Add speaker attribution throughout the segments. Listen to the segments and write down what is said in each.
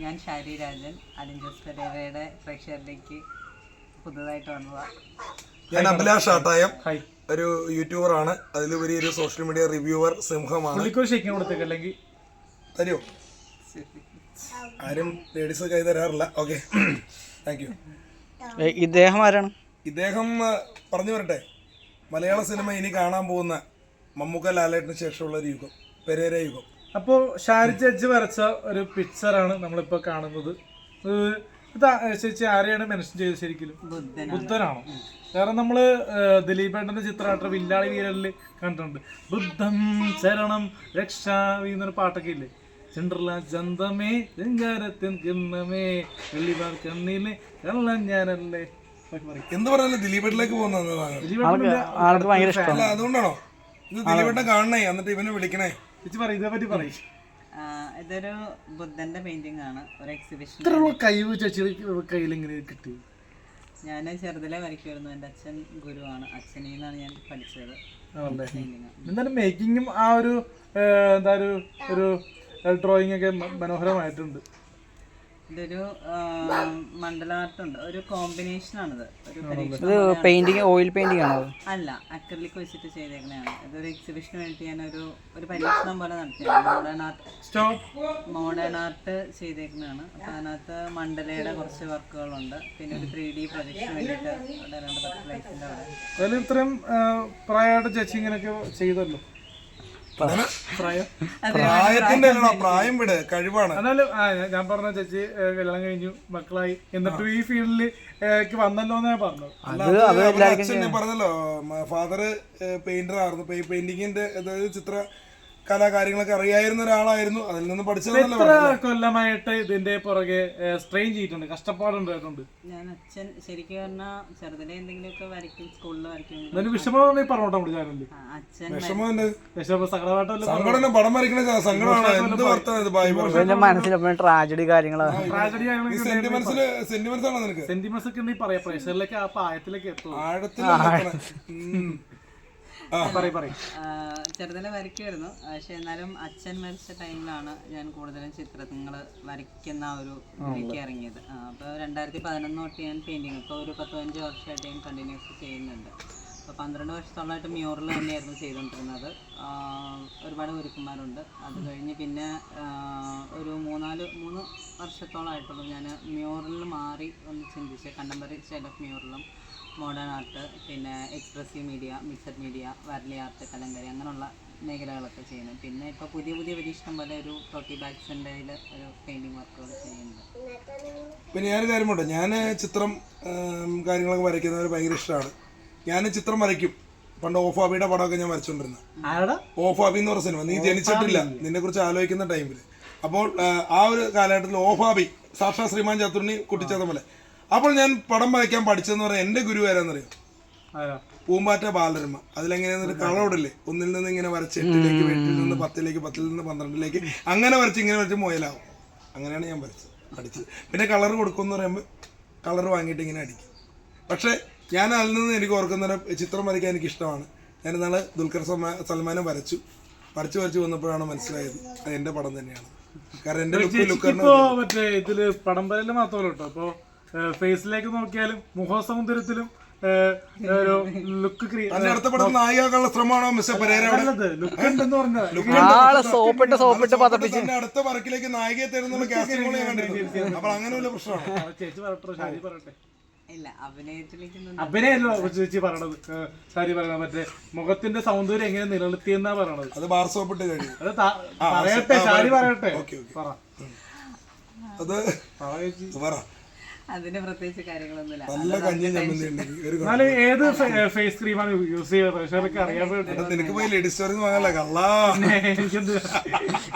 Speaker 1: ഞാൻ ഷാരി രാജൻ അലിൻ ജോസ് പെരേരയുടെ പ്രേക്ഷകരിലേക്ക് പുതുതായിട്ട് വന്നതാണ്
Speaker 2: ഞാൻ അഭിലാഷ് ആട്ടായം ഒരു യൂട്യൂബർ ആണ് അതിലുപരി ഒരു സോഷ്യൽ മീഡിയ റിവ്യൂവർ സിംഹമാണ്
Speaker 3: അല്ലെങ്കിൽ
Speaker 2: തരുമോ ആരും ലേഡീസ് കൈ തരാറില്ല. ഓക്കെ താങ്ക് യു
Speaker 4: ഇദ്ദേഹം ആരാണ്?
Speaker 2: ഇദ്ദേഹം പറഞ്ഞു വരട്ടെ. മലയാള സിനിമ ഇനി കാണാൻ പോകുന്ന മമ്മൂക്ക ലാലേട്ടിന് ശേഷമുള്ള ഒരു യുഗം പെരേര യുഗം.
Speaker 3: അപ്പോൾ ഷാരി ചേച്ചി വരച്ച ഒരു പിക്ചറാണ് നമ്മളിപ്പോൾ കാണുന്നത്. ഇത് ചേച്ചി ആരെയാണ് മെൻഷൻ ചെയ്തത് ശരിക്കും ബുദ്ധനാണോ. കാരണം നമ്മൾ ദിലീപേട്ടന്റെ ചിത്രമായിട്ട് വില്ലാളി വീരലിൽ കണ്ടിട്ടുണ്ട്. ബുദ്ധം ശരണം രക്ഷാവി എന്നൊരു പാട്ടൊക്കെ ഇല്ലേ? ചെണ്ടർല ചന്തമേ ചെങ്കാരത്തിൻ കിന്നമേ വെള്ളിവാർ കണ്ണിലെ കള്ളം ഞാനല്ലേ.
Speaker 2: എന്ത് പറഞ്ഞാലും ദിലീപേട്ടിലേക്ക് പോകുന്നതാണ്
Speaker 3: ദിലീപേട്ടന്റെ
Speaker 4: ആൾക്ക് ഭയങ്കര ഇഷ്ടമാണ്.
Speaker 2: അല്ല അതുകൊണ്ടാണോ? ഇത് ദിലീപേട്ടൻ കാണണേ എന്നിട്ട് ഇവനെ വിളിക്കണേ.
Speaker 1: ഇതൊരു ബുദ്ധന്റെ പെയിന്റിംഗ് ആണ്. ഒരു എക്സിബിഷൻ
Speaker 3: കഴിവ് ചേച്ചി കയ്യിൽ ഇങ്ങനെ കിട്ടി?
Speaker 1: ഞാൻ ചെറുതിലെ വരയ്ക്കുമായിരുന്നു. എന്റെ അച്ഛൻ ഗുരുവാണ്. അച്ഛനിൽ നിന്നാണ് ഞാൻ പഠിച്ചത്
Speaker 3: എന്നാലും മേക്കിങ്ങും ആ ഒരു എന്താ ഒരു ഒരു ഡ്രോയിങ് ഒക്കെ മനോഹരമായിട്ടുണ്ട്.
Speaker 1: ഇതൊരു മണ്ഡല ആർട്ട് ഉണ്ട്. ഒരു കോമ്പിനേഷൻ ആണിത്. ഒരു
Speaker 4: ഇത് പെയിന്റിംഗ് ഓയിൽ പെയിന്റിംഗ് ആണോ?
Speaker 1: അല്ല അക്രലിക് വെച്ചിട്ട് ചെയ്തേക്കണതാണ്. ഇതൊരു എക്സിബിഷന് വേണ്ടി ഞാൻ ഒരു ഒരു പരീക്ഷണം പോലെ നടത്തിയാണ്. മോഡേൺ ആർട്ട് മോഡേൺ ആർട്ട് ചെയ്തേക്കുന്നതാണ് അപ്പൊ അതിനകത്ത് മണ്ഡലയുടെ കുറച്ച് വർക്കുകളുണ്ട്. പിന്നെ ഒരു ത്രീ ഡി പ്രൊജക്ടിന് വേണ്ടിയിട്ട് അവിടെ രണ്ട് ബട്ടർഫ്ലൈസിന്റെ അവിടെ.
Speaker 3: അതിൽ ഇത്രയും പ്രായമായിട്ട് ചേച്ചി ഇങ്ങനെയൊക്കെ ചെയ്തല്ലോ?
Speaker 2: പ്രായത്തിന്റെ അല്ലടാ പ്രായം വിട് കഴിവാണ്.
Speaker 3: എന്നാലും ഞാൻ- ഞാൻ പറഞ്ഞ ചേച്ചി വെള്ളം കല്യാണം കഴിഞ്ഞു മക്കളായി. എന്നിട്ടും ഈ ഫീൽഡിൽ വന്നല്ലോ എന്നാ
Speaker 2: പറഞ്ഞു അച്ഛൻ പറഞ്ഞല്ലോ ഫാദർ പെയിന്റർ ആയിരുന്നു. പെയിന്റിങ്ങിന്റെ അതായത് ചിത്ര കലാകാര്യങ്ങളൊക്കെ അറിയായിരുന്ന ഒരാളായിരുന്നു. അതിൽ നിന്ന് പഠിച്ചതെന്നല്ല
Speaker 3: എത്ര കൊല്ലമായിട്ട് ഇതിന്റെ പുറകെ സ്ട്രെയിൻ ചെയ്തിട്ടുണ്ട് കഷ്ടപ്പാടുണ്ടായിട്ടുണ്ട്
Speaker 1: ഞാൻ അച്ഛൻ ശരിക്കും പറഞ്ഞാൽ ചെറുതിലെ എന്തെങ്കിലുമൊക്കെ വരയ്ക്കും സ്കൂളിൽ വരയ്ക്കും.
Speaker 3: വിഷമം പറഞ്ഞോട്ടെ നമ്മുടെ ചാനലിൽ
Speaker 1: അച്ഛൻ
Speaker 2: വിഷമം ഉണ്ട്
Speaker 3: വിഷമ സങ്കടമായിട്ടല്ല
Speaker 2: സങ്കടം പടം വരയ്ക്കണ സങ്കടമാണ്. എന്ത് വർത്തമാനം
Speaker 4: ട്രാജഡി കാര്യങ്ങളാണ്
Speaker 3: ട്രാജഡി
Speaker 2: ഈ സെന്റിമെന്റ്സിൽ സെന്റിമെന്റ്സ് ആണോ നിനക്ക്?
Speaker 3: സെന്റിമെന്റ്സ് ഒക്കെ പറയാ. പ്രേക്ഷകരിലേക്ക് ആ പായത്തിലേക്ക് എത്തും
Speaker 2: ആഴത്തിൽ
Speaker 1: ചെറുതിലെ വരയ്ക്കുമായിരുന്നു. പക്ഷെ എന്നാലും അച്ഛൻ മരിച്ച ടൈമിലാണ് ഞാൻ കൂടുതലും ചിത്രങ്ങൾ വരയ്ക്കുന്ന ആ ഒരു ഇതിലേക്ക് ഇറങ്ങിയത്. അപ്പോൾ രണ്ടായിരത്തി പതിനൊന്ന് തൊട്ട് ഞാൻ പെയിന്റിങ് ഇപ്പോൾ ഒരു പത്ത് പതിനഞ്ച് വർഷമായിട്ട് ഞാൻ കണ്ടിന്യൂസ് ചെയ്യുന്നുണ്ട്. അപ്പോൾ പന്ത്രണ്ട് വർഷത്തോളമായിട്ട് മ്യൂറൽ തന്നെയായിരുന്നു ചെയ്തുകൊണ്ടിരുന്നത്. ഒരുപാട് ഗുരുക്കന്മാരുണ്ട്. അത് കഴിഞ്ഞ് പിന്നെ ഒരു മൂന്നാൽ മൂന്ന് വർഷത്തോളമായിട്ടുള്ളൂ ഞാൻ മ്യൂറലിൽ മാറി ഒന്ന് ചിന്തിച്ച് കണ്ടംപററി സ്റ്റൈൽ ഓഫ് മ്യൂറലും മോഡേൺ ആർട്ട് പിന്നെ expressive media mixed media Warli art Kalamkari അങ്ങനെയുള്ള മേഖലകളൊക്കെ ചെയ്യുന്നു. പിന്നെ ഇപ്പോൾ പുതിയ പുതിയ പരീക്ഷണം പോലെ ഒരു ടോട്ടി ബാഗ്സിന്റെ ഒരു പെയിന്റിങ് വർക്കുകൾ ചെയ്യുന്നുണ്ട്.
Speaker 2: പിന്നെ ഞാനൊരു കാര്യമുണ്ട് ഞാൻ ചിത്രം കാര്യങ്ങളൊക്കെ വരയ്ക്കുന്നവർ ഭയങ്കര ഇഷ്ടമാണ്. ഞാൻ ചിത്രം വരയ്ക്കും. പണ്ട് ഓഫാബിയുടെ പടമൊക്കെ ഞാൻ വരച്ചോണ്ടിരുന്നത്
Speaker 3: ആരടാ?
Speaker 2: ഓഫാബി എന്ന് പറഞ്ഞ സിനിമ. നീ ജനിച്ചിട്ടില്ല. നിന്നെ കുറിച്ച് ആലോചിക്കുന്ന ടൈമിൽ അപ്പോൾ ആ, ഒരു കാലഘട്ടത്തിൽ ഓഫാബി സാക്ഷാ ശ്രീമാൻ ചാത്തുണ്ണി കുട്ടിച്ചതമലെ അപ്പോൾ ഞാൻ പടം വരയ്ക്കാൻ പഠിച്ചെന്ന് പറഞ്ഞാൽ എന്റെ ഗുരു ആരാന്നറിയോ?
Speaker 3: ആരാ?
Speaker 2: പൂമ്പാറ്റ ബാലരമ. അതിലെങ്ങനെയാന്നൊരു കളറോടില്ലേ ഒന്നിൽ നിന്ന് ഇങ്ങനെ വരച്ച് എട്ടിലേക്ക് എട്ടിൽ നിന്ന് പത്തിലേക്ക് പത്തിൽ നിന്ന് പന്ത്രണ്ടിലേക്ക് അങ്ങനെ വരച്ച് ഇങ്ങനെ വരച്ച് മുയലാവും. അങ്ങനെയാണ് ഞാൻ വരച്ചത് പഠിച്ചത്. പിന്നെ കളർ കൊടുക്കുമെന്ന് പറയുമ്പോൾ കളർ വാങ്ങിയിട്ട് ഇങ്ങനെ അടിക്കും. പക്ഷേ ഞാൻ അതിൽ നിന്ന് എനിക്ക് ഓർക്കുന്ന ചിത്രം വരയ്ക്കാൻ എനിക്ക് ഇഷ്ടമാണ്. ഞാൻ ഇന്നാൾ ദുൽഖർ സൽമാ- സൽമാനെ വരച്ചു. വരച്ചു വരച്ച് വന്നപ്പോഴാണ് മനസ്സിലായത് അത് എന്റെ പടം തന്നെയാണ്. കാരണം എന്റെ ലുക്ക് ലുക്കറിന്
Speaker 3: മറ്റേ ഇതിൽ പടംപരയിൽ മാത്രമല്ല കേട്ടോ. ഇപ്പൊ ഫേസിലേക്ക് നോക്കിയാലും മുഖസൗന്ദര്യത്തിലും ഒരു ലുക്ക്
Speaker 2: ശ്രമമാണോ മിസ്റ്റർ പരേര അവിടെ?
Speaker 3: ലുക്ക് ഉണ്ടെന്ന് പറഞ്ഞത്.
Speaker 4: ആളെ സോപ്പിട്ട് സോപ്പിട്ട് പതപ്പിച്ച്.
Speaker 2: തന്റെ അടുത്ത വർക്കിലേക്ക് നായികയെ കാസ്റ്റിംഗ് ഞാൻ അപ്പോൾ അങ്ങനെ വല്ല പ്രശ്നമാണ്?
Speaker 3: ആ, ചേച്ചി പറയട്ടെ ഷാരി പറയട്ടെ.
Speaker 1: ഇല്ല അഭിനയത്തിലേക്ക്
Speaker 3: അഭിനയല്ലോ ചേച്ചി പറയണത്. സാരി ഷാരി പറയണത്. മറ്റേ മുഖത്തിന്റെ സൗന്ദര്യം എങ്ങനെ നിലനിർത്തിയെന്നാ പറയണത്.
Speaker 2: അത് ബാർ സോപ്പിട്ട് കഴിഞ്ഞു.
Speaker 3: അത് പറയട്ടെ ഷാരി പറയട്ടെ.
Speaker 2: Okay okay.
Speaker 3: പറ.
Speaker 2: അത്
Speaker 3: പറ ചേച്ചി.
Speaker 2: പറ.
Speaker 1: അതിന് പ്രത്യേകിച്ച് കാര്യങ്ങളൊന്നുമില്ല.
Speaker 2: നല്ല കഞ്ഞി
Speaker 3: എന്നാലും ഏത് ഫേസ് ക്രീമാണ് യൂസ് ചെയ്യുക അറിയാൻ
Speaker 2: നിനക്ക് പോയി ലേഡീസ് സ്റ്റോറിൽ നിന്ന് വാങ്ങാല്ല കള്ളാ.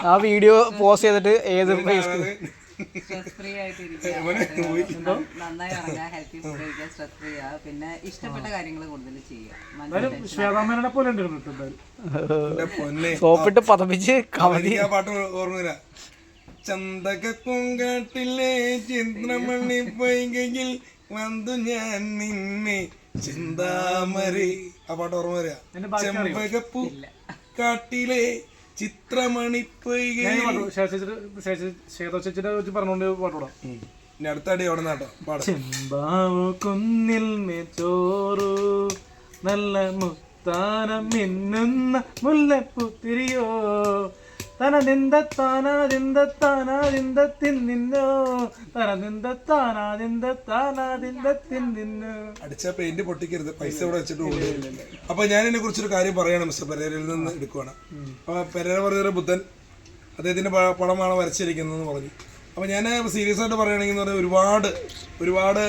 Speaker 4: ആ വീഡിയോ പോസ്റ്റ് ചെയ്തിട്ട് ഏത് ഫേസ്
Speaker 1: സ്ട്രെസ് ഫ്രീ ആയിട്ട് ഇരിക്കുക നന്നായി ഹെൽത്തി ഫുഡ് കഴിക്കുക സ്ട്രെസ് ഫ്രീ ആ. പിന്നെ ഇഷ്ടപ്പെട്ട കാര്യങ്ങൾ കൂടുതൽ ചെയ്യുക.
Speaker 4: സോപ്പിട്ട് പതപ്പിച്ച് കമതി
Speaker 2: പാട്ട് ഓർമ്മയില്ല. ചന്തക പൂങ്കാട്ടിലെ ചിത്രമണി പൈകയിൽ വന്നു ഞാൻ നിന്നെ ചിന്താമരി ആ പാട്ട് ഓർമ്മ വരിക? ചെമ്പകപ്പൂ കാട്ടിലെ ചിത്രമണി
Speaker 3: പൈകയിൽ പറഞ്ഞോണ്ട് പാട്ടോടാ.
Speaker 2: ഇനി അടുത്ത അടി അവിടെ നാട്ടോ
Speaker 3: ചെമ്പാവു കുന്നിൽ മേച്ചോറു. നല്ല മുത്താനം മിന്നുന്ന മുല്ലപ്പുത്തിരിയോ തനതിന്ത
Speaker 2: അടിച്ച പെയിന്റ് പൊട്ടിക്കരുത്. പൈസ ഇവിടെ വെച്ചിട്ട് പോകുന്നില്ല അപ്പൊ ഞാൻ ഇതിനെ കുറിച്ചൊരു കാര്യം പറയണം മിസ്റ്റർ പെരേരയിൽ നിന്ന് എടുക്കുവാണ്. അപ്പൊ പെരേര പറഞ്ഞ ബുദ്ധൻ അദ്ദേഹത്തിന്റെ പടമാണ് വരച്ചിരിക്കുന്നതെന്ന് പറഞ്ഞു. അപ്പോൾ ഞാൻ സീരിയസ് ആയിട്ട് പറയുകയാണെങ്കിൽ എന്ന് പറഞ്ഞാൽ ഒരുപാട് ഒരുപാട്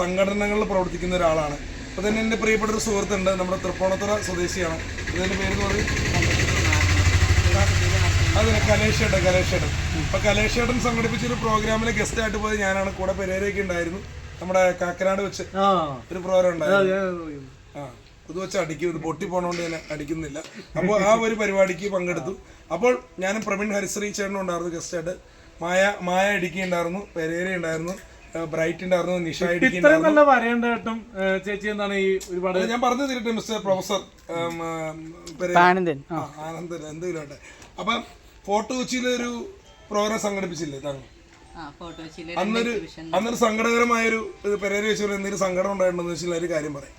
Speaker 2: സംഘടനകളിൽ പ്രവർത്തിക്കുന്ന ഒരാളാണ്. അപ്പോൾ തന്നെ എന്റെ പ്രിയപ്പെട്ട ഒരു സുഹൃത്തുണ്ട് നമ്മുടെ തൃപ്പൂണിത്തുറ സ്വദേശിയാണ്. അതിന്റെ പേര് എന്ന് പറയും. അതെ കലേഷേട്ടൻ കലേഷേട്ടൻ അപ്പൊ കലേഷേട്ടൻ സംഘടിപ്പിച്ച ഒരു പ്രോഗ്രാമിലെ ഗസ്റ്റ് ആയിട്ട് പോയത് ഞാനാണ്. കൂടെ പെരേരയൊക്കെ ഉണ്ടായിരുന്നു. നമ്മുടെ കാക്കനാട് വെച്ച് ഒരു പ്രോഗ്രാം ഉണ്ടായിരുന്നു. ആ ഇത് വെച്ച് അടിക്കും. ഇത് പൊട്ടി പോണോണ്ട് ഞാൻ അടിക്കുന്നില്ല. അപ്പോൾ ആ ഒരു പരിപാടിക്ക് പങ്കെടുത്തു. അപ്പോൾ ഞാനും പ്രവീൺ ഹരിശ്രീ ചേട്ടനും ഉണ്ടായിരുന്നു ഗസ്റ്റായിട്ട് മായ മായ ഇടുക്കി ഉണ്ടായിരുന്നു പെരേര ഉണ്ടായിരുന്നു ബ്രൈറ്റ് ഉണ്ടായിരുന്നു നിഷ ഇടുക്കി
Speaker 3: നല്ല ചേച്ചി എന്താണ് ഈ ഒരുപാട്
Speaker 2: ഞാൻ പറഞ്ഞു തരട്ടെ മിസ്റ്റർ പ്രൊഫസർ ആനന്ദൻ. എന്തെങ്കിലും ആട്ടെ അപ്പം ഫോർട്ട് കൊച്ചിയിലെ ഒരു പ്രോഗ്രാം സംഘടിപ്പിച്ചില്ലേ താങ്കൾ? അന്നൊരു അന്നൊരു സങ്കടകരമായൊരു പെരേരി പെരേര വെച്ചു എന്തെങ്കിലും സങ്കടം ഉണ്ടായിട്ടുണ്ടെന്ന് വെച്ചാൽ ഒരു കാര്യം പറയാം.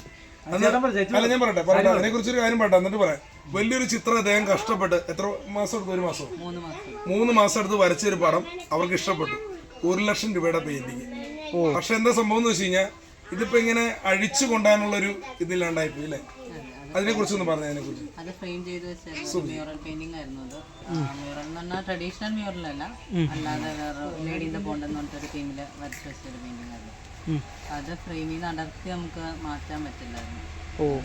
Speaker 2: അല്ല ഞാൻ പറയട്ടെ പറയട്ടെ. അതിനെ കുറിച്ചൊരു കാര്യം പറയട്ടെ എന്നിട്ട് പറയാം. വലിയൊരു ചിത്രം അദ്ദേഹം കഷ്ടപ്പെട്ട് എത്ര മാസം എടുത്തു? ഒരു മാസം
Speaker 1: മൂന്ന് മാസം.
Speaker 2: മൂന്ന് മാസം എടുത്ത് വരച്ചൊരു പടം അവർക്ക് ഇഷ്ടപ്പെട്ടു. ഒരു ലക്ഷം രൂപയുടെ പെയിന്റിങ് പക്ഷെ എന്താ സംഭവം എന്ന് വെച്ച് കഴിഞ്ഞാൽ ഇതിപ്പോ ഇങ്ങനെ അഴിച്ചു കൊണ്ടാനുള്ള ഒരു ഇതില്ലാണ്ടായി പോയി അല്ലേ അതിനെ കുറിച്ചൊന്ന് പറഞ്ഞു അതിനെ കുറിച്ച്
Speaker 1: അത് ഫ്രെയിം ചെയ്ത് വെച്ചായിരുന്നു മ്യൂറൽ പെയിന്റിംഗ് ആയിരുന്നു അത്. മ്യൂറൽ എന്ന് പറഞ്ഞാൽ ട്രഡീഷണൽ മ്യൂറൽ അല്ല. അല്ലാതെ വേറെ ലേഡി ബോണ്ടെന്ന് പറഞ്ഞിട്ടൊരു തീമിൽ വരച്ച് വെച്ചൊരു പെയിന്റിംഗ് ആയിരുന്നു. അത് ഫ്രെയിമിൽ നിന്ന് അടർത്തി നമുക്ക് മാറ്റാൻ പറ്റില്ലായിരുന്നു.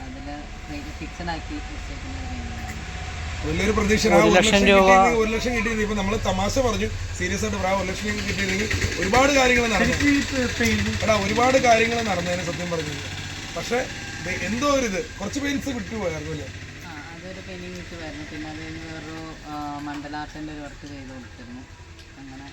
Speaker 1: അതിൽ ഫിക്സഡ് ആക്കി വെച്ചേക്കുന്ന ഒരു പെയിന്റിംഗ് ആയിരുന്നു.
Speaker 2: വലിയൊരു പ്രതീക്ഷ ഒരു ലക്ഷം കിട്ടിയിരുന്നെങ്കിൽ ഒരു ലക്ഷം കിട്ടിയിരുന്നെങ്കിൽ ഇപ്പൊ നമ്മൾ തമാശ പറഞ്ഞു. സീരിയസ് ആയിട്ട് പറയാം. ഒരു ലക്ഷം കിട്ടിയിരുന്നെങ്കിൽ ഒരുപാട് കാര്യങ്ങൾ നടന്നു. എടാ ഒരുപാട് കാര്യങ്ങൾ നടന്നതിന് സത്യം പറഞ്ഞു പക്ഷെ എന്തോ ഒരു ഇത്. കുറച്ച് പെയിൻസ് വിട്ടുപോയായിരുന്നു അല്ലേ?
Speaker 1: ആ അതൊരു പെയിന്റിംഗ് കിട്ടുമായിരുന്നു പിന്നെ അത് കഴിഞ്ഞ് വേറൊരു ഒരു വർക്ക് ചെയ്ത് കൊടുത്തിരുന്നു. അങ്ങനെ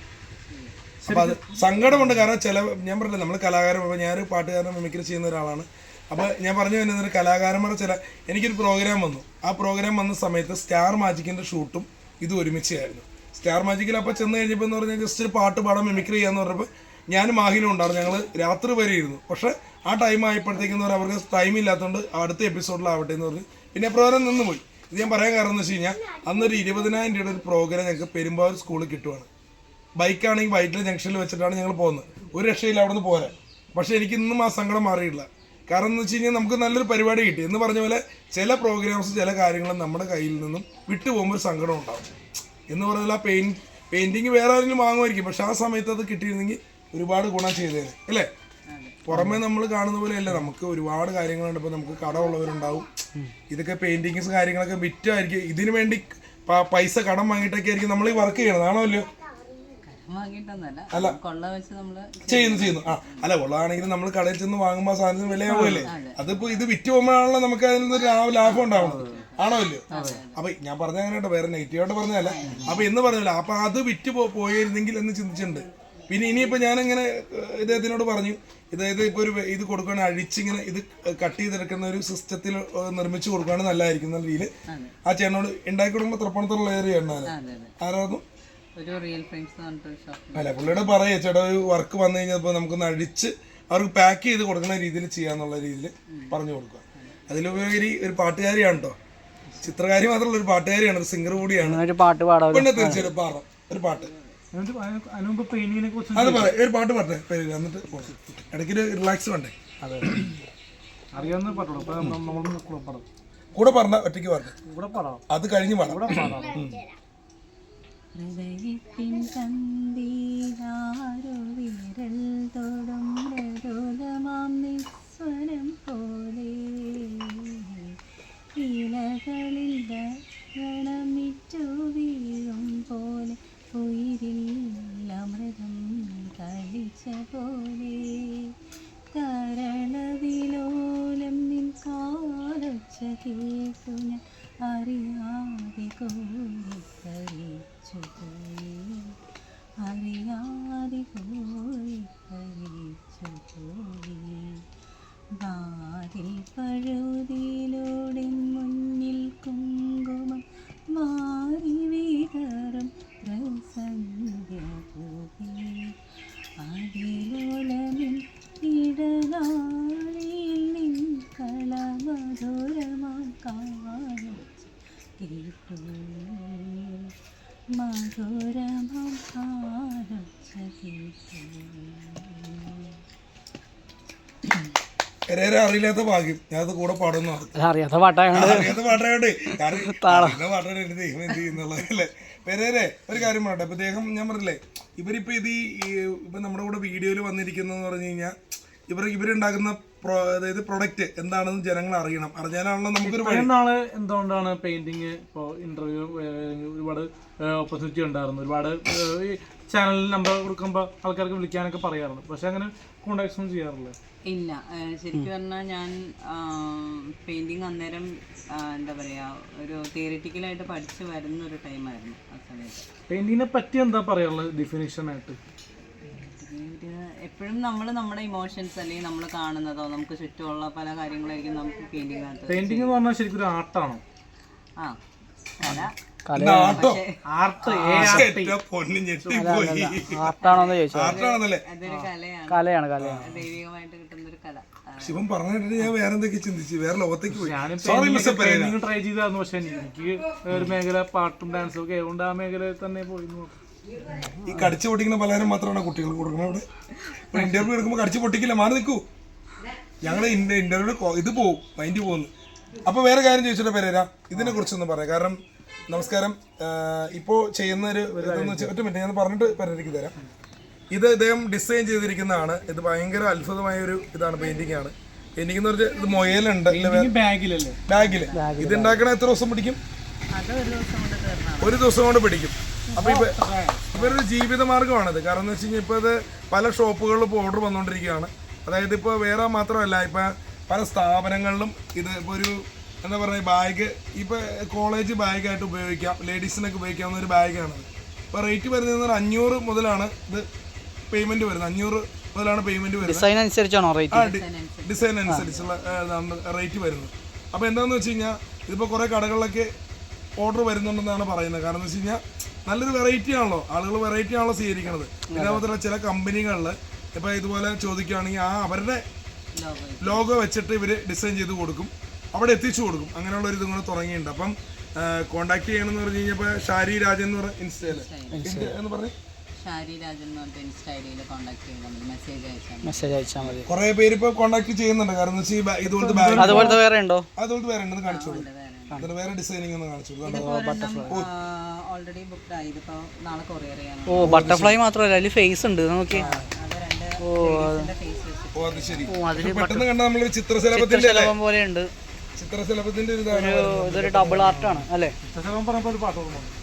Speaker 1: ചെയ്യും
Speaker 2: അപ്പൊ അത് സങ്കടമുണ്ട്. കാരണം ചില ഞാൻ പറഞ്ഞില്ല നമ്മൾ കലാകാരൻ അപ്പൊ ഞാനൊരു പാട്ടുകാരനെ മിമിക്രി ചെയ്യുന്ന ഒരാളാണ്. അപ്പൊ ഞാൻ പറഞ്ഞു വരുന്നത് കലാകാരന്മാർ ചില എനിക്കൊരു പ്രോഗ്രാം വന്നു. ആ പ്രോഗ്രാം വന്ന സമയത്ത് സ്റ്റാർ മാജിക്കിന്റെ ഷൂട്ടും ഇത് ഒരുമിച്ചായിരുന്നു. സ്റ്റാർ മാജിക്കിൽ അപ്പൊ ചെന്ന് കഴിഞ്ഞപ്പോൾ എന്ന് പറഞ്ഞാൽ ജസ്റ്റ് ഒരു പാട്ട് പാടാൻ മിമിക്രി ചെയ്യാന്ന് പറഞ്ഞപ്പോൾ ഞാനും മാഹിനും ഉണ്ടായിരുന്നു. ഞങ്ങൾ രാത്രി വരെ ഇരുന്നു. പക്ഷേ ആ ടൈം ആയപ്പോഴത്തേക്കെന്ന് പറഞ്ഞാൽ അവർക്ക് ടൈം ഇല്ലാത്തതുകൊണ്ട് അടുത്ത എപ്പിസോഡിലാവട്ടെ എന്ന് പറഞ്ഞു. പിന്നെ പ്രോഗ്രാം നിന്ന് പോയി. ഇത് ഞാൻ പറയാൻ കാരണം എന്ന് വെച്ച് കഴിഞ്ഞാൽ അന്നൊരു ഇരുപതിനായിരം രൂപയുടെ ഒരു പ്രോഗ്രാം ഞങ്ങൾക്ക് പെരുമ്പാവൂർ സ്കൂളിൽ കിട്ടുവാണ്. ബൈക്കാണെങ്കിൽ വൈറ്റിലെ ജംഗ്ഷനിൽ വെച്ചിട്ടാണ് ഞങ്ങൾ പോകുന്നത്. ഒരു രക്ഷയില്ല അവിടെ നിന്ന് പോരാ പക്ഷെ എനിക്ക് ഇന്നും ആ സങ്കടം മാറിയിട്ടില്ല. കാരണം എന്ന് വെച്ച് കഴിഞ്ഞാൽ നമുക്ക് നല്ലൊരു പരിപാടി കിട്ടി. എന്ന് പറഞ്ഞ പോലെ ചില പ്രോഗ്രാംസ് ചില കാര്യങ്ങളും നമ്മുടെ കയ്യിൽ നിന്നും വിട്ടുപോകുമ്പോൾ ഒരു സങ്കടം ഉണ്ടാകും എന്ന് പറഞ്ഞാൽ ആ പെയിൻ പെയിന്റിങ് വേറെ ആരെങ്കിലും വാങ്ങുമായിരിക്കും. പക്ഷെ ആ സമയത്ത് അത് കിട്ടിയിരുന്നെങ്കിൽ ഒരുപാട് ഗുണം ചെയ്തേനെ. അല്ലേ? പുറമെ നമ്മൾ കാണുന്ന പോലെ അല്ല നമുക്ക് ഒരുപാട് കാര്യങ്ങളുണ്ട്. ഇപ്പൊ നമുക്ക് കടമുള്ളവരുണ്ടാവും ഇതൊക്കെ പെയിന്റിങ്സ് കാര്യങ്ങളൊക്കെ വിറ്റായിരിക്കും. ഇതിനു വേണ്ടി പൈസ കടം വാങ്ങിയിട്ടൊക്കെ ആയിരിക്കും നമ്മൾ ഈ വർക്ക് ചെയ്യണത്. ആണോ അല്ലയോ?
Speaker 1: അല്ല. കൊള്ള വെച്ച് നമ്മൾ
Speaker 2: ചെയ്യുന്നു ചെയ്യുന്നു. ആ അല്ല കൊള്ളാണെങ്കിലും നമ്മൾ കടയിൽ ചെന്ന് വാങ്ങുമ്പോൾ സാധനത്തിന് വിലയാവുമല്ലേ? അതിപ്പോ ഇത് വിറ്റ് പോകുമ്പോഴാണല്ലോ നമുക്ക് അതിൽ നിന്ന് ലാഭം ഉണ്ടാവുന്നത്. ആണോ ഇല്ലയോ അപ്പൊ ഞാൻ പറഞ്ഞ അങ്ങനെ വേറെ നെഗറ്റീവായിട്ട് പറഞ്ഞതല്ല. അപ്പൊ എന്ന് പറഞ്ഞല്ലോ അപ്പൊ അത് വിറ്റ് പോയിരുന്നെങ്കിൽ എന്ന് ചിന്തിച്ചിട്ടുണ്ട്. പിന്നെ ഇനിയിപ്പോ ഞാനിങ്ങനെ ഇദ്ദേഹത്തിനോട് പറഞ്ഞു ഇതായത് ഇപ്പൊ ഒരു ഇത് കൊടുക്കുകയാണ് അഴിച്ചിങ്ങനെ ഇത് കട്ട് ചെയ്തെടുക്കുന്ന ഒരു സിസ്റ്റത്തിൽ നിർമ്മിച്ചു കൊടുക്കുകയാണെങ്കിൽ നല്ലതായിരിക്കും എന്ന രീതിയിൽ ആ ചേട്ടനോട് ഉണ്ടാക്കി കൊടുക്കുമ്പോൾ തൃപ്പണത്തുള്ള ഏറിയ
Speaker 1: അതെ
Speaker 2: ആരായിരുന്നു? അല്ല പുള്ളിയോട് പറയാ ചേട്ടാ ഒരു വർക്ക് വന്നു കഴിഞ്ഞപ്പോൾ നമുക്കൊന്ന് അഴിച്ച് അവർക്ക് പാക്ക് ചെയ്ത് കൊടുക്കുന്ന രീതിയിൽ ചെയ്യാന്നുള്ള രീതിയിൽ പറഞ്ഞു കൊടുക്കുക. അതിലുപരി ഒരു പാട്ടുകാരിയാണ് കേട്ടോ. ചിത്രകാരി മാത്രമല്ല ഒരു പാട്ടുകാരിയാണ് ഒരു സിംഗർ കൂടിയാണ്.
Speaker 4: ഒരു പാട്ട്
Speaker 2: പിന്നെ തീർച്ചയായിട്ടും പാടാം ഒരു പാട്ട്. അത് പറയാം ഒരു പാട്ട് പാട്ടെ പെയിനിങ് എന്നിട്ട് ഇടയ്ക്ക് റിലാക്സ് വേണ്ടേ?
Speaker 3: അതെ. അറിയാവുന്ന പാട്ടുള്ളൂ നമ്മൾ കൂടെ പാടാം.
Speaker 2: കൂടെ പറഞ്ഞ ഒറ്റയ്ക്ക് പറഞ്ഞു
Speaker 3: കൂടെ പാടാം.
Speaker 2: അത് കഴിഞ്ഞ് പാടാം.
Speaker 3: കൂടെ പാടാം.
Speaker 1: ഹൃദയത്തിൻ കന്തിയിലാരോ വിരൽ തൊടും മൃദുലമാം നിസ്വരം പോലെ. ഇലകളിൽ കളിച്ച പോലെ കരളവിലോലം നിൻ കാലൊച്ച കേട്ടു ഞാൻ അറിയാതെ കോരിക്കഴിച്ചു പോയി.
Speaker 2: അറിയില്ലാത്ത ഭാഗ്യം. ഞാൻ അത് കൂടെ പാടുന്നു
Speaker 4: അറിയാത്ത പാട്ടാണ്
Speaker 2: അറിയാത്ത പാട്ടായോണ്ട്. കാരണം പാട്ടാണ് എന്റെ ദൈവം എന്ത് പെരേരെ ഒരു കാര്യം പറയട്ടെ. ഇപ്പൊ ദേഹം ഞാൻ പറഞ്ഞില്ലേ ഇവരിപ്പോ ഇത് ഈ ഇപ്പൊ നമ്മുടെ കൂടെ വീഡിയോയിൽ വന്നിരിക്കുന്നതെന്ന് പറഞ്ഞു കഴിഞ്ഞാൽ ഇവർ ഇവരുണ്ടാക്കുന്ന അതായത് പ്രൊഡക്റ്റ് എന്താണെന്ന് ജനങ്ങൾ അറിയണം. അറിഞ്ഞാലാണല്ലോ നമുക്കൊരു വഴി.
Speaker 3: നാൾ എന്തുകൊണ്ടാണ് പെയിന്റിങ് ഇപ്പോ ഇന്റർവ്യൂ ഒരുപാട് ഓപ്പർച്യൂണിറ്റി ഉണ്ടായിരുന്നു ഒരുപാട് ചാനൽ ഈ ചാനലിൽ നമ്പർ കൊടുക്കുമ്പോൾ ആൾക്കാർക്ക് വിളിക്കാനൊക്കെ പറയാറുണ്ട്. പക്ഷെ അങ്ങനെ കോണ്ടാക്ട്സ് ഒന്നും ചെയ്യാറില്ല?
Speaker 1: ഇല്ല. ശരിക്ക് ശരിക്കും പറഞ്ഞാൽ ഞാൻ പെയിന്റിങ് അന്നേരം എന്താ പറയാ ഒരു തിയറിറ്റിക്കലായിട്ട് പഠിച്ചു വരുന്ന ഒരു ടൈമായിരുന്നു ആ സമയത്ത്.
Speaker 3: പെയിന്റിങ്ങിനെ പറ്റി എന്താ പറയാനുള്ളത് ഡെഫിനേഷൻ ആയിട്ട്?
Speaker 1: എപ്പോഴും നമ്മൾ നമ്മുടെ ഇമോഷൻസ് അല്ലെങ്കിൽ നമ്മൾ കാണുന്നതോ? നമുക്ക് ചുറ്റുമുള്ള പല കാര്യങ്ങളായിരിക്കും നമുക്ക് പെയിന്റിങ്ങിനകത്ത്
Speaker 3: പെയിന്റിംഗ് എന്ന് പറഞ്ഞാൽ ശരിക്കും ഒരു ആർട്ടാണോ.
Speaker 1: ആ കല.
Speaker 3: ആർട്ട്.
Speaker 4: ആർട്ടാണോന്ന്
Speaker 1: അതൊരു കലയാണ്.
Speaker 4: കലയാണ് കലയാണ്.
Speaker 1: ദൈവികമായിട്ട് കിട്ടുന്ന ഒരു കല
Speaker 2: ശിവൻ പറഞ്ഞിട്ട് ഞാൻ വേറെ എന്തൊക്കെ ചിന്തിച്ചു വേറെ ലോകത്തേക്ക് പോയി. Sorry mister Pereira
Speaker 3: painting try ചെയ്തായിരുന്നു പക്ഷെ എനിക്ക് ഒരു മേഖല പാട്ടും ഡാൻസും ഒക്കെ ആയതുകൊണ്ട് ആ മേഖലയിൽ തന്നെ പോയി നോക്കും.
Speaker 2: ഈ കടിച്ചു പൊട്ടിക്കുന്ന പലഹാരം മാത്രമാണ് കുട്ടികൾക്ക് കൊടുക്കുന്നത് ഇവിടെ ഇന്റർവ്യൂ എടുക്കുമ്പോൾ കടിച്ചു പൊട്ടിക്കില്ല. മാറി നിൽക്കൂ. ഞങ്ങൾ ഇന്റർവ്യൂ ഇത് പോവും. മൈൻഡ് പോകുന്നു. അപ്പോൾ വേറെ കാര്യം ചോദിച്ചിട്ട് പേരേരാ ഇതിനെ കുറിച്ചൊന്ന് പറയാം. കാരണം നമസ്കാരം. ഇപ്പോൾ ചെയ്യുന്ന ഒരു ഇതെന്ന് വെച്ചാൽ ഒറ്റ മിനിറ്റ്. ഞാൻ പറഞ്ഞിട്ട് പേരേക്ക് തരാം. ഇത് ഇദ്ദേഹം ഡിസൈൻ ചെയ്തിരിക്കുന്നതാണ്. ഇത് ഭയങ്കര അത്ഭുതമായ ഒരു ഇതാണ് പെയിന്റിംഗ് ആണ്. പെയിന്റിംഗ് എന്ന് പറഞ്ഞാൽ ഇത് മൊയലുണ്ട്.
Speaker 3: ബാഗിൽ ബാഗിലല്ലേ?
Speaker 2: ബാഗിൽ ഇത് ഉണ്ടാക്കണ എത്ര ദിവസം പിടിക്കും? ഒരു ദിവസം കൊണ്ട് പിടിക്കും. അപ്പൊ ഇവ ഇവരൊരു ജീവിത മാർഗമാണിത് കാരണം എന്ന് വെച്ച് കഴിഞ്ഞാൽ ഇപ്പോൾ ഇത് പല ഷോപ്പുകളിലും ഇപ്പോൾ ഓർഡർ വന്നുകൊണ്ടിരിക്കുകയാണ് അതായത് ഇപ്പോൾ വേറെ മാത്രമല്ല ഇപ്പം പല സ്ഥാപനങ്ങളിലും ഇത് ഇപ്പോൾ ഒരു എന്താ പറയുക ബാഗ് ഇപ്പോൾ കോളേജ് ബാഗായിട്ട് ഉപയോഗിക്കാം ലേഡീസിനൊക്കെ ഉപയോഗിക്കാവുന്ന ഒരു ബാഗാണ്. ഇപ്പോൾ റേറ്റ് വരുന്നത് അഞ്ഞൂറ് മുതലാണ് ഇത് പേയ്മെന്റ് വരുന്നത്. അഞ്ഞൂറ് മുതലാണ് പേയ്മെന്റ് വരുന്നത്.
Speaker 4: ഡിസൈൻ അനുസരിച്ചാണോ റേറ്റ്
Speaker 2: ഡിസൈൻ അനുസരിച്ചുള്ള റേറ്റ് വരുന്നത്. അപ്പോൾ എന്താണെന്ന് വെച്ച് കഴിഞ്ഞാൽ ഇതിപ്പോൾ കുറേ കടകളിലൊക്കെ ഓർഡർ വരുന്നുണ്ടെന്നാണ് പറയുന്നത്. കാരണം എന്ന് വെച്ച് കഴിഞ്ഞാൽ നല്ലൊരു വെറൈറ്റി ആണല്ലോ. ആളുകൾ വെറൈറ്റി ആണല്ലോ സ്വീകരിക്കുന്നത് പിന്നെ അതുപോലെ ചില കമ്പനികളിൽ ഇപ്പൊ ഇതുപോലെ ചോദിക്കുകയാണെങ്കിൽ ആ അവരുടെ ലോഗോ വെച്ചിട്ട് ഇവർ ഡിസൈൻ ചെയ്ത് കൊടുക്കും. അവിടെ എത്തിച്ചു കൊടുക്കും. അങ്ങനെയുള്ള ഒരു ഇതും കൂടെ തുടങ്ങിയിട്ടുണ്ട്. അപ്പം കോണ്ടാക്ട് ചെയ്യണം എന്ന് പറഞ്ഞു കഴിഞ്ഞപ്പോൾ ഷാരി രാജൻ എന്ന് പറഞ്ഞ ഇൻസ്റ്റയിൽ എന്ന് പറഞ്ഞു?
Speaker 1: മെസ്സേജ് അയച്ചാൽ മതി.
Speaker 2: കുറേ പേര് ഇപ്പൊ കോണ്ടാക്ട് ചെയ്യുന്നുണ്ട്. കാരണം ഈ ഇതുപോലത്തെ
Speaker 4: അതുപോലത്തെ വേറെ ഉണ്ടോ?
Speaker 2: അതുപോലത്തെ വേറെ ഉണ്ടെന്ന് കാണിച്ചോളൂ.
Speaker 1: വേറെ
Speaker 2: ഡിസൈനിങ് ഒന്ന് കാണിച്ചു കൊടുക്കും
Speaker 1: ഇതിപ്പോൾ ഓൾറെഡി ബുക്ക്ഡ് ആയി ഇതിപ്പോൾ നാളെ കൊറിയർ ചെയ്യാൻ
Speaker 4: ഓ ബട്ടർഫ്ലൈ മാത്രമല്ല അതിൽ ഫേസ് ഉണ്ട് നോക്കി
Speaker 1: ഓ രണ്ട് ഫേസ് വെച്ചിട്ട്.
Speaker 2: ഓ അത് ശരി.
Speaker 4: ഓ
Speaker 2: പെട്ടെന്ന് കണ്ട നമ്മളൊരു ചിത്രശലഭത്തിന്റെ അല്ലേ?
Speaker 4: പോലെ ഉണ്ട്.
Speaker 2: ചിത്രശലഭത്തിന്റെ ഒരു ഇതാണ്
Speaker 4: ഇതൊരു ഡബിൾ ആർട്ടാണ് അല്ലേ?
Speaker 3: ചിലപ്പം പറഞ്ഞപ്പോൾ ഒരു പാട്ട് ഓർമ്മ വന്നു.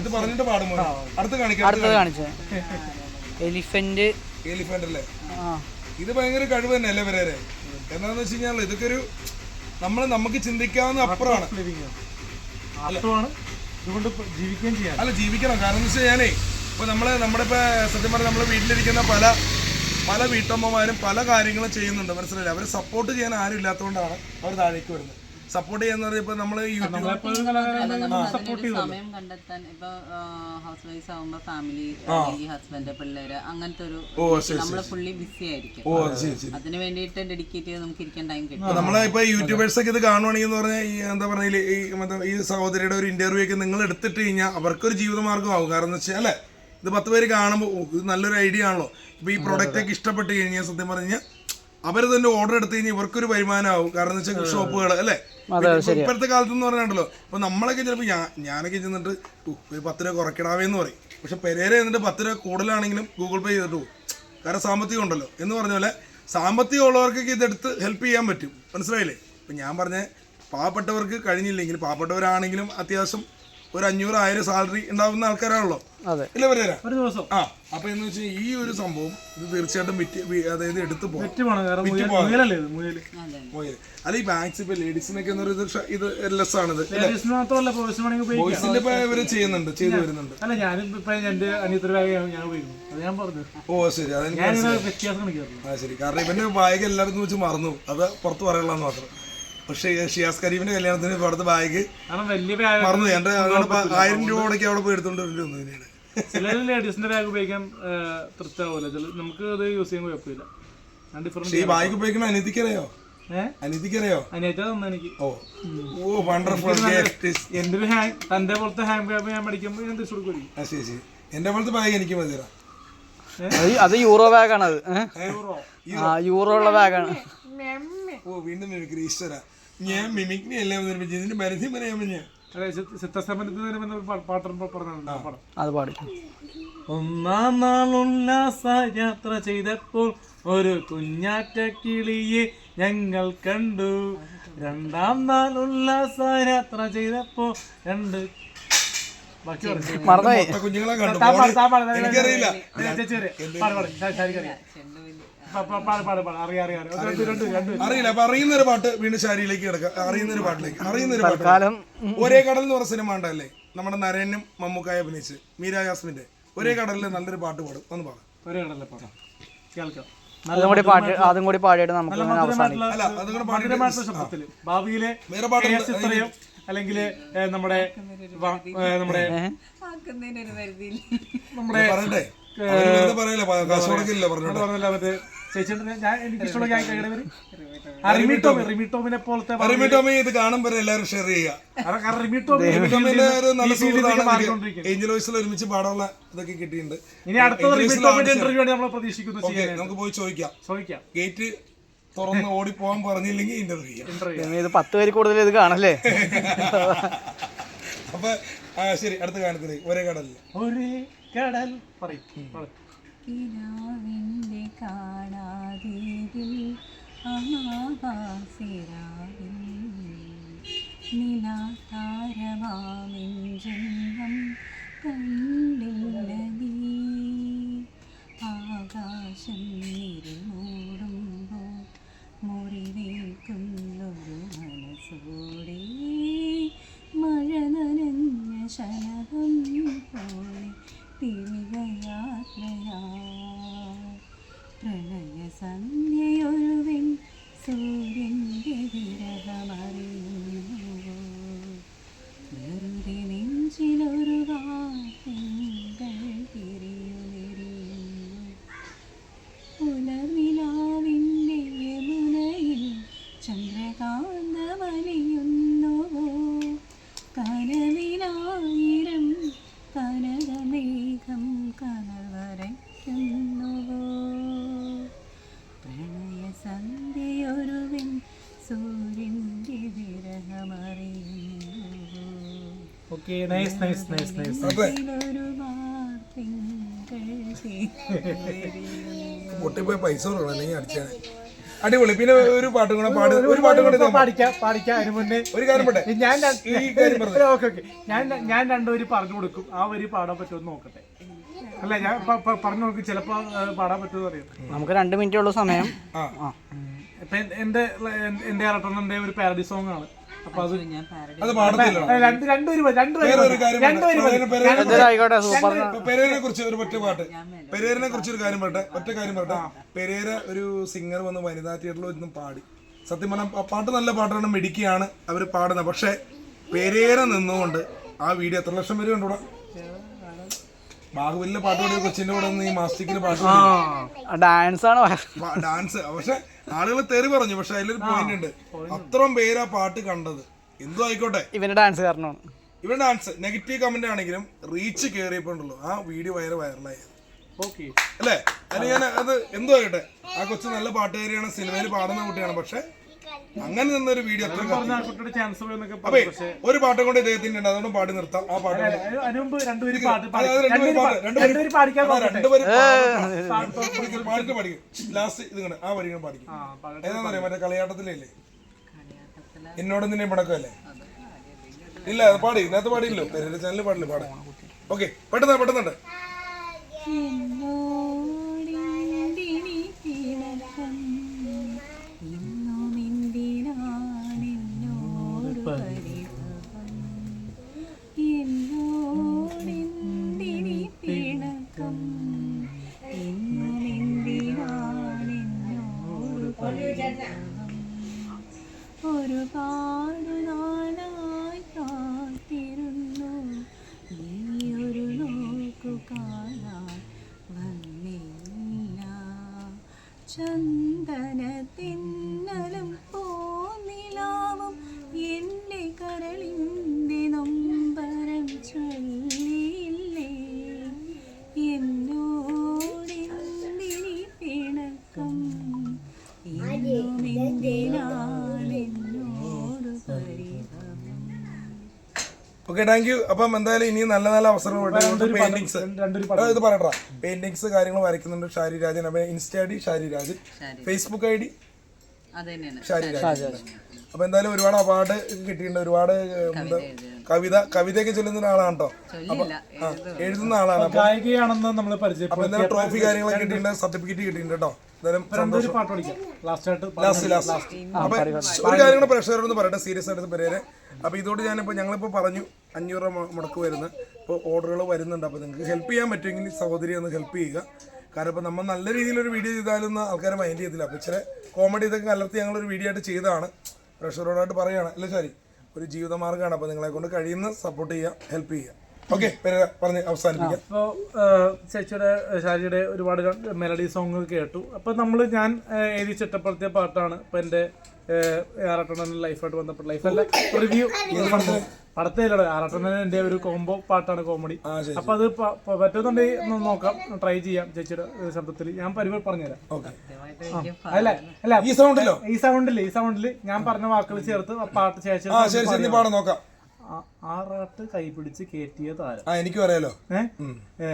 Speaker 2: ഇത് പറഞ്ഞിട്ട് പാടുമോ അടുത്ത് കാണിക്കാം
Speaker 4: അടുത്തത് കാണിച്ചത് എലിഫന്റ്.
Speaker 2: എലിഫന്റ് അല്ലേ?
Speaker 4: ആ.
Speaker 2: ഇത് ഭയങ്കര കഴിവ് തന്നെ അല്ലേ വരെ എന്താന്ന് വെച്ച് കഴിഞ്ഞാൽ ഇതൊക്കെ ഒരു നമ്മൾ നമുക്ക് ചിന്തിക്കാവുന്ന അപ്പുറമാണ്.
Speaker 3: ആണ്. ഇതുകൊണ്ട് ജീവിക്കുകയും ചെയ്യാം.
Speaker 2: അല്ല ജീവിക്കണം. കാരണം എന്ന് വെച്ചാൽ ഞാനേ ഇപ്പൊ നമ്മൾ നമ്മുടെ ഇപ്പൊ സത്യം പറഞ്ഞാൽ നമ്മൾ വീട്ടിലിരിക്കുന്ന പല പല വീട്ടമ്മമാരും പല കാര്യങ്ങളും ചെയ്യുന്നുണ്ട്. മനസ്സിലായില്ലേ? അവരെ സപ്പോർട്ട് ചെയ്യാൻ ആരും ഇല്ലാത്തതുകൊണ്ടാണ് അവർ താഴേക്ക് വരുന്നത്. സപ്പോർട്ട് ചെയ്യാന്ന്
Speaker 3: കലാകാരൻ
Speaker 1: സമയം കണ്ടെത്താൻ ഇപ്പൊ ഹൗസ് വൈഫ് ആവുമ്പോ ഫാമിലി ഹസ്ബൻഡ് പിള്ളേര് അങ്ങനത്തെ ഒരു നമ്മൾ ഫുള്ളി ബിസി ആയിരിക്കും. അതിന് വേണ്ടിയിട്ട് ഡെഡിക്കേറ്റ് ചെയ്ത് നമുക്ക് ഇരിക്കാൻ ടൈം കിട്ടും.
Speaker 2: നമ്മളെ ഇപ്പൊ യൂട്യൂബേഴ്സ് ഒക്കെ ഇത് കാണുവാണെങ്കിൽ എന്ന് പറഞ്ഞാൽ എന്താ പറയാ ഈ ഈ സഹോദരിയുടെ ഒരു ഇന്റർവ്യൂ ഒക്കെ നിങ്ങൾ എടുത്തിട്ട് കഴിഞ്ഞാൽ അവർക്കൊരു ജീവിതമാർഗമാകും കാരണം എന്ന് വെച്ചാൽ അല്ലേ? ഇത് പത്ത് പേര് കാണുമ്പോൾ ഇത് നല്ലൊരു ഐഡിയ ആണല്ലോ. ഇപ്പൊ ഈ പ്രൊഡക്റ്റ് ഒക്കെ ഇഷ്ടപ്പെട്ട് കഴിഞ്ഞാൽ സത്യം പറഞ്ഞാൽ കഴിഞ്ഞാൽ അവർ തന്നെ ഓർഡർ എടുത്തു കഴിഞ്ഞാൽ ഇവർക്കൊരു വരുമാനമാവും കാരണം എന്ന് വെച്ചാൽ ഷോപ്പുകൾ അല്ലേ? ഇപ്പൊ ഇപ്പോഴത്തെ കാലത്ത് എന്ന് പറഞ്ഞാണ്ടല്ലോ ഇപ്പൊ നമ്മളൊക്കെ ചിലപ്പോൾ ഞാൻ ഞാനൊക്കെ ചെന്നിട്ട് "ഉ, ഒരു പത്ത് രൂപ കുറയ്ക്കടാവേ എന്ന് പറയും. പക്ഷെ പെരേര എന്നിട്ട് പത്ത് രൂപ കൂടുതലാണെങ്കിലും ഗൂഗിൾ പേ ചെയ്തിട്ട് പോകും. കാരണം സാമ്പത്തികം ഉണ്ടല്ലോ. എന്ന് പറഞ്ഞ പോലെ സാമ്പത്തികം ഉള്ളവർക്കൊക്കെ ഇതെടുത്ത് ഹെൽപ്പ് ചെയ്യാൻ പറ്റും. മനസ്സിലായില്ലേ? ഇപ്പം ഞാൻ പറഞ്ഞ പാവപ്പെട്ടവർക്ക് കഴിഞ്ഞില്ലെങ്കിൽ പാവപ്പെട്ടവരാണെങ്കിലും അത്യാവശ്യം ഒരു അഞ്ഞൂറ് ആയിരം സാലറി ഉണ്ടാവുന്ന ആൾക്കാരാണല്ലോ.
Speaker 4: അതെ.
Speaker 2: ഇല്ല വരേരാ
Speaker 3: ഒരു ദിവസം.
Speaker 2: ആ അപ്പൊ എന്ന് വെച്ചാൽ ഈ ഒരു സംഭവം ഇത് തീർച്ചയായിട്ടും വിറ്റ് അതായത് എടുത്തു പോകും അല്ല ഈ ബാങ്ക്സ് ഇപ്പൊ ലേഡീസിനൊക്കെ ഇത് ലെസ് ആണിത് ബോയ്സിന്റെ ഇപ്പൊ ഇവർ ചെയ്യുന്നുണ്ട് ചെയ്തു വരുന്നുണ്ട്.
Speaker 3: അല്ല ഞാൻ ഇപ്പൊ എന്റെ അനിയത്തിന്റെ ബാഗ് ഞാൻ ഉപയോഗിക്കുന്നു. അത് ഞാൻ പറഞ്ഞു.
Speaker 2: ഓ ശരി. അതെനിക്ക് ആ ശരി. കാരണം ഇവന്റെ ബാഗ് എല്ലായിടത്തും വെച്ച് മറന്നു. അത് പുറത്ത് പറയാനുള്ള മാത്രം. പക്ഷേ ഷിയാസ് കരീമിന്റെ കല്യാണത്തിന് ഇപ്പൊ ബാഗ്
Speaker 3: കാരണം വലിയ ബാഗ്
Speaker 2: മറന്നു. എന്റെ ആയിരം രൂപ മുടക്കി അവിടെ പോയി എടുത്തോണ്ട് വരേണ്ടി വന്നു തന്നെയാണ്
Speaker 3: ചില ലേഡീസിന്റെ ബാഗ് ഉപയോഗിക്കാൻ തൃപ്താവൂല നമുക്ക് അത് യൂസ് ചെയ്യാൻ കുഴപ്പമില്ല.
Speaker 2: ഈ ബാഗ്
Speaker 3: എനിക്ക്.
Speaker 2: ഓ. ഓ വണ്ടർഫുൾ
Speaker 3: എന്റെ ഒരു ഹാങ് തന്റെ പോലത്തെ ഹാങ് ബാഗ് ഞാൻ പഠിക്കുമ്പോൾ ഞാൻ തിരിച്ചു കൊടുക്കും
Speaker 2: ആ ശരി ശരി. എന്റെ പോലത്തെ ബാഗ് എനിക്ക് മതി
Speaker 4: അത് അത് യൂറോ ബാഗാണ് അത് യൂറോ? ഉള്ള ബാഗാണ്
Speaker 2: ഓ വീണ്ടും മിമിക്രി ഈശ്വര. ഞാൻ മിമിക്രി അല്ല അവതരിപ്പിച്ചത്? ഇതിന്റെ പരിധി പറയാമോ ഞാൻ
Speaker 3: അത് പാടി. ഒന്നാം നാൾ ഉല്ലാസ യാത്ര ചെയ്തപ്പോൾ ഒരു കുഞ്ഞാറ്റ കിളിയെ ഞങ്ങൾ കണ്ടു. രണ്ടാം നാൾ ഉല്ലാസ യാത്ര ചെയ്തപ്പോൾ രണ്ട്
Speaker 2: മൊത്ത കുഞ്ഞുങ്ങളെ കണ്ടു. എനിക്കറിയില്ല. അറിയില്ല അപ്പൊ അറിയുന്ന ഒരു പാട്ട് വീണ്ടും ശാരിയിലേക്ക് കിടക്കാം. അറിയുന്ന ഒരു പാട്ടിലേക്ക്. അറിയുന്ന ഒരു പാട്ട്
Speaker 4: കാലം
Speaker 2: ഒരേ കടൽ എന്ന് പറഞ്ഞ സിനിമ ഉണ്ടല്ലേ നമ്മുടെ നരേനും മമ്മൂക്കായ അഭിനയിച്ച് മീര ജാസ്മിന്റെ ഒരേ കടലിൽ നല്ലൊരു പാട്ട് പാടും. ഒന്ന് പാടാം.
Speaker 3: ഒരേ കടലിലെ പാടാം. കേൾക്കാം.
Speaker 4: അതും കൂടി പാടി അതും കൂടി പാടിയിട്ട് നമുക്ക് അവസാനിക്കും.
Speaker 3: ഭാവിയിലെ അല്ലെങ്കിൽ നമ്മുടെ നമ്മുടെ മറ്റേ ചേച്ചിയുടെ ഞാൻ എനിക്ക് ഇഷ്ടമുള്ള ഞാൻ പോലത്തെ
Speaker 2: ഇത് കാണുമ്പോൾ എല്ലാവരും ഷെയർ ചെയ്യുക. ഒരു നല്ല
Speaker 3: ഈ ഫീൽഡിലേക്ക്
Speaker 2: സുഹൃത്താണ് ഏഞ്ചൽ വോയിസിൽ ഒരുമിച്ച് പാടാനുള്ള ഇതൊക്കെ കിട്ടിയിട്ടുണ്ട്.
Speaker 3: ഇനി അടുത്ത റിമി ഇന്റർവ്യൂ ആണ് നമ്മൾ പ്രതീക്ഷിക്കുന്നത്
Speaker 2: നമുക്ക് പോയി ചോദിക്കാം.
Speaker 3: ചോദിക്കാം.
Speaker 2: ഗേറ്റ് തുറന്ന് ഓടിപ്പോവാൻ പറഞ്ഞില്ലെങ്കിൽ ഇന്റർവ്യൂ ചെയ്യാം.
Speaker 4: ഇത് പത്ത് പേര് കൂടുതൽ ഇത് കാണല്ലേ?
Speaker 2: അപ്പൊ ശരി അടുത്ത കാണത്തില്ല ഒരേ കടലിൽ
Speaker 3: ഒരേ കടൽ. പറയും.
Speaker 1: കാണാതീരിൽ ജന്മം കണ്ടില്ല നീ. ആകാശം ഇരുമൂടുമ്പോൾ മുറിവേൽക്കുന്നൊരു മനസ്സോടെ മഴ നനഞ്ഞ ശലഭം പോലെ തിരികയാത്രയാ പ്രണയ സന്ധ്യയൊരുവിൻ
Speaker 3: okay nice nice nice nice
Speaker 2: പൊട്ടിപ്പോയി പൈസ കൊടുക്കണം അല്ലെങ്കിൽ അടിച്ചാണ് അടിപൊളി. പിന്നെ ഒരു പാട്ടും കൂടെ പാട് ഒരു പാട്ടും കൂടെ.
Speaker 3: പാടിക്കാം പാടിക്കാം അതിന് മുന്നേ.
Speaker 2: ഒരു കാര്യം പറ്റേ
Speaker 3: ഞാൻ
Speaker 2: ഈ കാര്യം പറഞ്ഞു
Speaker 3: ഓക്കെ ഓക്കെ. ഞാൻ ഞാൻ രണ്ടുപേര് പറഞ്ഞു കൊടുക്കും. ആ വരി പാടാൻ പറ്റുമെന്ന് നോക്കട്ടെ. അല്ല ഞാൻ പറഞ്ഞു നോക്കി ചിലപ്പോ പാടാൻ പറ്റുമെന്ന് അറിയാം.
Speaker 4: നമുക്ക് രണ്ട് മിനിറ്റ് ഉള്ള സമയം.
Speaker 3: എന്റെ എന്റെ ഇറട്ടണന്റെ ഒരു പാരഡി സോങ് ആണ്.
Speaker 2: പെരേരനെ കുറിച്ച് ഒരു ഒറ്റ പാട്ട്. പെരേരനെ കുറിച്ച് ഒരു കാര്യം പറട്ടെ ഒറ്റ കാര്യം പറട്ടെ പെരേര ഒരു സിംഗർ വന്ന് വനിതാ തിയേറ്ററിൽ ഒന്നും പാടി. സത്യം പറഞ്ഞാൽ ആ പാട്ട് നല്ല പാട്ടാണ്. മിടിക്കുകയാണ് അവർ പാടുന്നത്. പക്ഷെ പെരേര നിന്നുകൊണ്ട് ആ വീഡിയോ എത്ര ലക്ഷം പേര് കണ്ടുകൂടാ? ബാഹുബലിലെ പാട്ട് പാടിയ കൊച്ചിന്റെ കൂടെ ഈ മാസ്റ്റിക്കിന് പാട്ട് പാടി
Speaker 4: ഡാൻസ് ആണ്
Speaker 2: ഡാൻസ് പക്ഷെ ആളുകൾ തെറി പറഞ്ഞു പക്ഷെ അതിലൊരു പോയിന്റ് ഉണ്ട്. അത്രയും പേര് ആ പാട്ട് കണ്ടത്. എന്തോ ആയിക്കോട്ടെ?
Speaker 4: ഇവന്റെ ഡാൻസ് കാരണമാണ്
Speaker 2: ഇവൻ ഡാൻസ് നെഗറ്റീവ് കമന്റ് ആണെങ്കിലും റീച്ച് കയറിയപ്പോണ്ടല്ലോ ആ വീഡിയോ വയറ് വൈറലായി അല്ലേ? അത് ഞാൻ അത് എന്തോ ആയിട്ടെ ആ കൊച്ചു നല്ല പാട്ടുകാരിയാണ് സിനിമയിൽ പാടുന്ന കുട്ടിയാണ്. പക്ഷെ അങ്ങനെ നിന്നൊരു വീഡിയോ അപ്പേ ഒരു പാട്ടും കൊണ്ട് ഇദ്ദേഹത്തിന്റെ ഉണ്ട്. അതുകൊണ്ട് പാടി നിർത്താം. ആ പാട്ട്
Speaker 3: പാടിക്കും രണ്ടുപേര് പാട്ട്,
Speaker 2: ആ,
Speaker 3: നോക്കട്ടെ
Speaker 2: രണ്ടുപേരും പാടും. പാടിട്ട് പഠിക്കും ലാസ്റ്റ് ഇത് കണ്ട് ആ വരികൾ പാടിക്കും. ഏതാണെന്നറിയാം മറ്റേ കളിയാട്ടത്തിലല്ലേ? എന്നോട് നിന്നെ പടക്കമല്ലേ? ഇല്ല അത് പാടി ഇതിനകത്ത് പാടിയില്ലോ പെരേര ചാനലിൽ പാടില്ല പാടാം. ഓക്കെ പെട്ടെന്ന് പെട്ടെന്നുണ്ട്. ഓക്കെ താങ്ക് യു അപ്പം എന്തായാലും ഇനിയും നല്ല നല്ല അവസരങ്ങൾ പെയിന്റിങ്സ് ഇത് പറയട്ടാ. പെയിന്റിങ്സ് കാര്യങ്ങൾ വരയ്ക്കുന്നുണ്ട് ഷാരി രാജൻ. അപ്പം insta I D Shari Rajan. Facebook I D Shari Rajan. അപ്പൊ എന്തായാലും ഒരുപാട് അവാർഡ് കിട്ടിയിട്ടുണ്ട്. ഒരുപാട് കവിത കവിതയൊക്കെ ചൊല്ലുന്ന ആളാണ് കേട്ടോ എഴുതുന്ന ആളാണ്. അപ്പൊ എന്തായാലും ട്രോഫി കാര്യങ്ങളൊക്കെ കിട്ടിയിട്ടുണ്ട്. സർട്ടിഫിക്കറ്റ് കിട്ടിയിട്ടുണ്ട് കേട്ടോ. എന്തായാലും പ്രേക്ഷകരോട് പറയട്ടെ. സീരിയസ് ആയിട്ട് പേരെ അപ്പൊ ഇതോട് ഞാനിപ്പോ ഞങ്ങളിപ്പോ പറഞ്ഞു അഞ്ഞൂറ് രൂപ മുടക്ക് വരുന്ന ഇപ്പോൾ ഓർഡറുകൾ വരുന്നുണ്ട്. അപ്പോൾ നിങ്ങൾക്ക് ഹെൽപ്പ് ചെയ്യാൻ പറ്റുമെങ്കിൽ സഹോദരി ഒന്ന് ഹെൽപ്പ് ചെയ്യുക. കാരണം ഇപ്പോൾ നമ്മൾ നല്ല രീതിയിൽ ഒരു വീഡിയോ ചെയ്താലൊന്നും ആൾക്കാരെ മൈൻഡ് ചെയ്തില്ല അപ്പോൾ ഇച്ചിരി കോമഡി ഇതൊക്കെ കലർത്തി ഞങ്ങളൊരു വീഡിയോ ആയിട്ട് ചെയ്തതാണ്. പ്രഷറോടായിട്ട് പറയുകയാണ് അല്ലേ ശരി. ഒരു ജീവിതമാർഗമാണ് അപ്പോൾ നിങ്ങളെ കൊണ്ട് കഴിയുന്ന സപ്പോർട്ട് ചെയ്യുക ഹെൽപ്പ് ചെയ്യുക അവസാനിപ്പിക്കാം.
Speaker 3: അപ്പോൾ ചേച്ചിയുടെ ഷാജിയുടെ ഒരുപാട് മെലഡി സോങ്ങ് കേട്ടു. അപ്പോൾ നമ്മൾ ഞാൻ എഴുതി ചിട്ടപ്പെടുത്തിയ പാട്ടാണ്. ഇപ്പോൾ എന്റെ ആറാട്ടണ്ണൻ ലൈഫായിട്ട് ബന്ധപ്പെട്ട അല്ല റിവ്യൂ പടത്തിലൂടെ ആറാട്ടണ്ണൻ എന്റെ ഒരു കോംബോ പാട്ടാണ് കോമഡി
Speaker 2: അപ്പൊ
Speaker 3: അപ്പോൾ അത് പറ്റുന്നുണ്ടെങ്കിൽ നോക്കാം. ട്രൈ ചെയ്യാം ചേച്ചിയുടെ ശബ്ദത്തിൽ. ഞാൻ പരിപാടി പറഞ്ഞുതരാം. അല്ല? അല്ല?
Speaker 2: ഈ സൗണ്ടിലോ
Speaker 3: ഈ സൗണ്ടിൽ ഈ സൗണ്ടിൽ ഞാൻ പറഞ്ഞ വാക്കുകൾ ചേർത്ത് പാട്ട് ചേച്ചി
Speaker 2: പാടാം നോക്കാം.
Speaker 3: ആറാട്ട് കൈപിടിച്ച് കയറ്റിയ താരം.
Speaker 2: ആ എനിക്കും അറിയാലോ.
Speaker 3: ഏ? ഏ,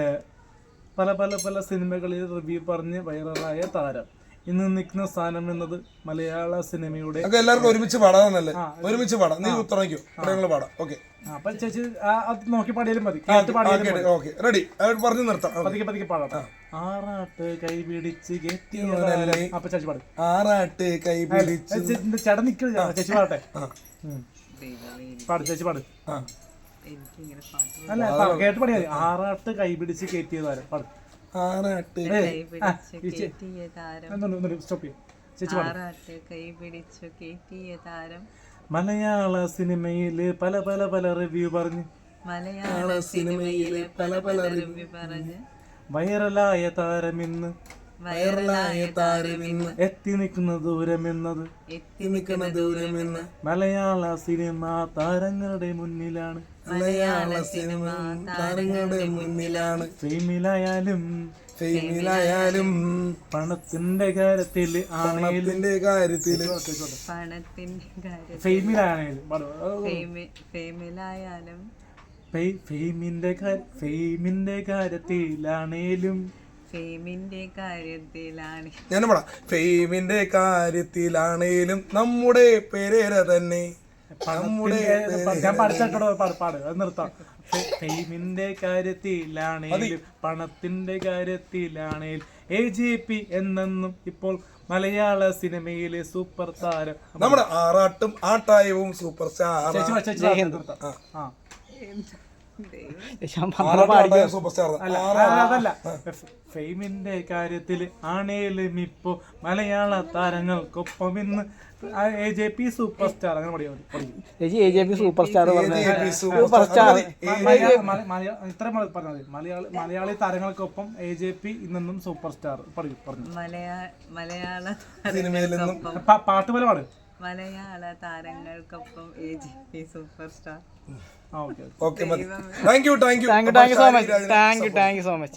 Speaker 3: പല പല പല സിനിമകളിൽ റിവ്യൂ പറഞ്ഞ് വൈറലായ താരം. ഇന്ന് നിൽക്കുന്ന സ്ഥാനം എന്നത് മലയാള സിനിമയുടെ
Speaker 2: എല്ലാവർക്കും ഒരുമിച്ച് പാടാന്നല്ലേ ഒരുമിച്ച് പാടാം. നീ ഉത്തരവിക്കോ ഞങ്ങൾ പാടാം. ഓക്കെ
Speaker 3: അപ്പൊ ചേച്ചി അത് നോക്കി പാടിയാലും മതി.
Speaker 2: റെഡി പറഞ്ഞു നിർത്താം.
Speaker 3: പതുക്കെ പതുക്കെ പാടാം. ആറാട്ട് കൈ പിടിച്ച് താരം അപ്പൊ ചേച്ചി പാടും.
Speaker 2: ആറാട്ട് കൈ പിടിച്ച്
Speaker 3: ചേട്ടൻ നിൽക്കുക ചേച്ചി പാടട്ടെ. പാട് ചേച്ചി പാട്. അല്ല കേട്ട് പാടിയാൽ ആറാട്ട്
Speaker 1: കൈ പിടിച്ച്
Speaker 3: കയറ്റിയതാരം പാട്.
Speaker 1: ആറാട്ട്. സ്റ്റോപ്പ് ചെയ്യും.
Speaker 3: മലയാള സിനിമയിൽ പല പല പല റിവ്യൂ പറഞ്ഞു.
Speaker 1: മലയാള സിനിമയിൽ പല പല റിവ്യൂ പറഞ്ഞു.
Speaker 3: വൈറലായ താരമിന്ന്
Speaker 1: വൈറലായ താരമിന്ന്
Speaker 3: എത്തി നിൽക്കുന്ന ദൂരമെന്നത്
Speaker 1: എത്തി
Speaker 2: നിൽക്കുന്ന ദൂരമെന്ന്
Speaker 3: മലയാള സിനിമ താരങ്ങളുടെ മുന്നിലാണ്.
Speaker 2: മലയാള സിനിമ താരങ്ങളുടെ മുന്നിലാണ്.
Speaker 3: ഫെയിമിലായാലും
Speaker 2: ഫെയിമിലായാലും
Speaker 3: പണത്തിന്റെ കാര്യത്തിൽ
Speaker 2: ആണത്തിന്റെ കാര്യത്തിൽ
Speaker 1: പണത്തിന്റെ കാര്യത്തിൽ. ഫെയിമിലായാലും
Speaker 3: ഫെയിമിന്റെ ഫെയിമിന്റെ കാര്യത്തിലാണേലും.
Speaker 1: ഫെയിമിന്റെ കാര്യത്തിലാണ്.
Speaker 2: ഞാൻ പാടാം ഫെയിമിന്റെ കാര്യത്തിലാണേലും. നമ്മുടെ പേരേര തന്നെ. നമ്മുടെ
Speaker 3: പണത്തിന്റെ- ഞാൻ പഠിച്ചോ പാട് അത് നിർത്താം. ഫെയിമിന്റെ കാര്യത്തിലാണേലും പണത്തിന്റെ കാര്യത്തിലാണേലും എ ജെ പി എന്നെന്നും ഇപ്പോൾ മലയാള സിനിമയിലെ സൂപ്പർ താരം.
Speaker 2: നമ്മുടെ ആറാട്ടും ആട്ടായവും സൂപ്പർ സ്റ്റാർ.
Speaker 3: ആ. അതല്ല. ഫെയിമിന്റെ കാര്യത്തിൽ ആണേലും ഇപ്പോ മലയാള താരങ്ങൾക്കൊപ്പം ഇന്ന് A J P super star അങ്ങനെ പഠിയാ മതി പഠിക്കും.
Speaker 4: A J P super star
Speaker 2: super
Speaker 3: ഇത്ര പറഞ്ഞത് മലയാളി മലയാളി താരങ്ങൾക്കൊപ്പം എ ജെ പി ഇന്നും സൂപ്പർ സ്റ്റാർ പറഞ്ഞു. പറഞ്ഞു
Speaker 1: മലയാള
Speaker 3: പാട്ട് പോലെ പാട്.
Speaker 1: മലയാള താരങ്ങൾക്കൊപ്പം A J P super star
Speaker 3: okay
Speaker 2: okay. മതി. Thank you thank you
Speaker 4: thank you thank you so much thank you thank you so much